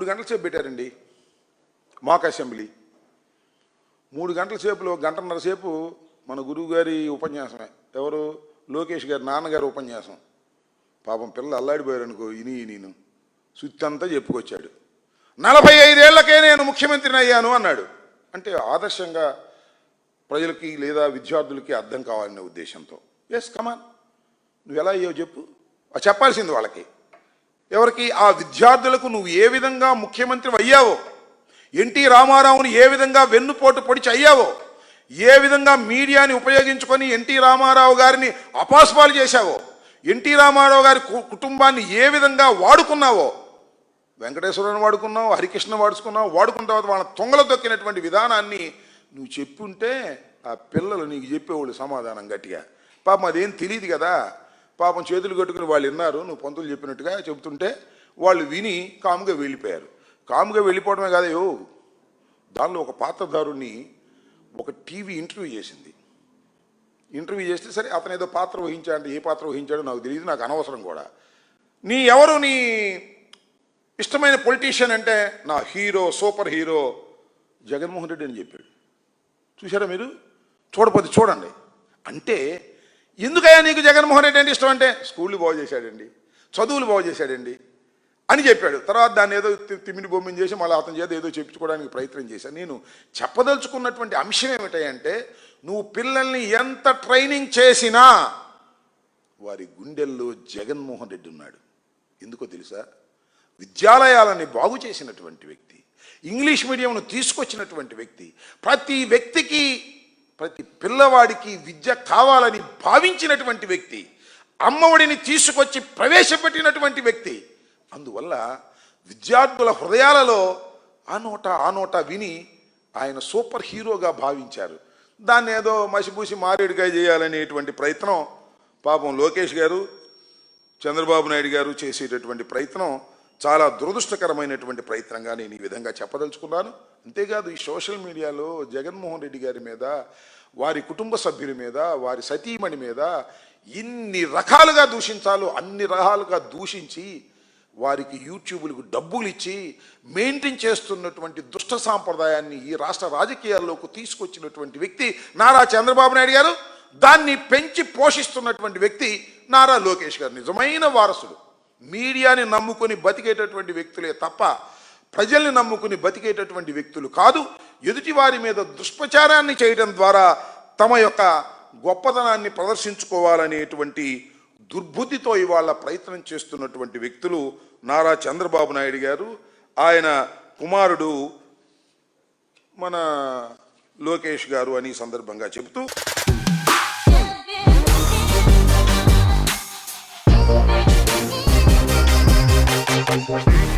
మూడు గంటల సేపు పెట్టారండి మాక్ అసెంబ్లీ. మూడు గంటల సేపులో గంటన్నర సేపు మన గురువు గారి ఉపన్యాసమే. ఎవరు? లోకేష్ గారి నాన్నగారి ఉపన్యాసం. పాపం పిల్లలు అల్లాడిపోయారు అనుకో ఇని నేను సుత్తంతా చెప్పుకొచ్చాడు. నలభై ఐదేళ్ళకే నేను ముఖ్యమంత్రిని అయ్యాను అన్నాడు. అంటే ఆదర్శంగా ప్రజలకి లేదా విద్యార్థులకి అర్థం కావాలనే ఉద్దేశంతో. ఎస్ కమాన్ నువ్వు ఎలా అయ్యో చెప్పు. చెప్పాల్సింది వాళ్ళకి. ఎవరికి? ఆ విద్యార్థులకు నువ్వు ఏ విధంగా ముఖ్యమంత్రి అయ్యావో ఎన్టీ రామారావుని ఏ విధంగా వెన్నుపోటు పొడిచి అయ్యావో ఏ విధంగా మీడియాని ఉపయోగించుకొని ఎన్టీ రామారావు గారిని అపాస్పాలు చేశావో ఎన్టీ రామారావు గారి కు- కుటుంబాన్ని ఏ విధంగా వాడుకున్నావో వెంకటేశ్వరుని వాడుకున్నావు హరికృష్ణ వాడుకున్నావు వాడుకున్న తర్వాత వాళ్ళ తొంగల దొక్కినటువంటి విధానాన్ని నువ్వు చెప్పుంటే ఆ పిల్లలు నీకు చెప్పేవాళ్ళు సమాధానం గట్టిగా. పాపం అదేం తెలియదు కదా. పాపం చేతులు కట్టుకుని వాళ్ళు విన్నారు నువ్వు పంతులు చెప్పినట్టుగా చెబుతుంటే వాళ్ళు విని కాముగా వెళ్ళిపోయారు. కాముగా వెళ్ళిపోవడమే కాదయో దానిలో ఒక పాత్రధారుణ్ణి ఒక టీవీ ఇంటర్వ్యూ చేసింది. ఇంటర్వ్యూ చేస్తే సరే అతను ఏదో పాత్ర వహించాడంటే ఏ పాత్ర వహించాడో నాకు తెలియదు నాకు అనవసరం కూడా. నీ ఎవరు? నీ ఇష్టమైన పొలిటీషియన్ అంటే నా hero super hero Jaganmohan Reddy అని చెప్పాడు. చూసారా మీరు? చూడపోతే చూడండి. అంటే ఎందుకయ్యా నీకు జగన్మోహన్ రెడ్డి అంటే ఇష్టం అంటే? స్కూళ్ళు బాగు చేశాడండి. చదువులు బాగు చేశాడండి. అని చెప్పాడు. తర్వాత దాన్ని ఏదో తి- తిమ్మిని బొమ్మిని చేసి మళ్ళీ అతని చేత ఏదో చెప్పించుకోవడానికి ప్రయత్నం చేశాను. నేను చెప్పదలుచుకున్నటువంటి అంశం ఏమిటంటే నువ్వు పిల్లల్ని ఎంత ట్రైనింగ్ చేసినా వారి గుండెల్లో జగన్మోహన్ రెడ్డి ఉన్నాడు. ఎందుకో తెలుసా? విద్యాలయాలని బాగు చేసినటువంటి వ్యక్తి ఇంగ్లీష్ మీడియంను తీసుకొచ్చినటువంటి వ్యక్తి ప్రతి వ్యక్తికి ప్రతి పిల్లవాడికి విద్య కావాలని భావించినటువంటి వ్యక్తి అమ్మఒడిని తీసుకొచ్చి ప్రవేశపెట్టినటువంటి వ్యక్తి. అందువల్ల విద్యార్థుల హృదయాలలో ఆ నోట ఆ నోట విని ఆయన సూపర్ హీరోగా భావించారు. దాన్ని ఏదో మసిపూసి మారేడుగా చేయాలనేటువంటి ప్రయత్నం పాపం లోకేష్ గారు చంద్రబాబు నాయుడు గారు చేసేటటువంటి ప్రయత్నం చాలా దురదృష్టకరమైనటువంటి ప్రయత్నంగా నేను ఈ విధంగా చెప్పదలుచుకున్నాను. అంతేకాదు ఈ సోషల్ మీడియాలో జగన్మోహన్ రెడ్డి గారి మీద వారి కుటుంబ సభ్యుల మీద వారి సతీమణి మీద ఇన్ని రకాలుగా దూషించాలో అన్ని రకాలుగా దూషించి వారికి యూట్యూబ్లకు డబ్బులు ఇచ్చి మెయింటైన్ చేస్తున్నటువంటి దుష్ట సాంప్రదాయాన్ని ఈ రాష్ట్ర రాజకీయాల్లోకి తీసుకొచ్చినటువంటి వ్యక్తి నారా చంద్రబాబు నాయుడు గారు. దాన్ని పెంచి పోషిస్తున్నటువంటి వ్యక్తి నారా లోకేష్ గారు. నిజమైన వారసుడు. మీడియాని నమ్ముకొని బతికేటటువంటి వ్యక్తులే తప్ప ప్రజల్ని నమ్ముకుని బతికేటటువంటి వ్యక్తులు కాదు. ఎదుటి వారి మీద దుష్ప్రచారాన్ని చేయడం ద్వారా తమ యొక్క గొప్పతనాన్ని ప్రదర్శించుకోవాలనేటువంటి దుర్బుద్ధితో ఇవాళ ప్రయత్నం చేస్తున్నటువంటి వ్యక్తులు నారా చంద్రబాబు నాయుడు గారు ఆయన కుమారుడు మన లోకేష్ గారు అని సందర్భంగా చెబుతూ Bye.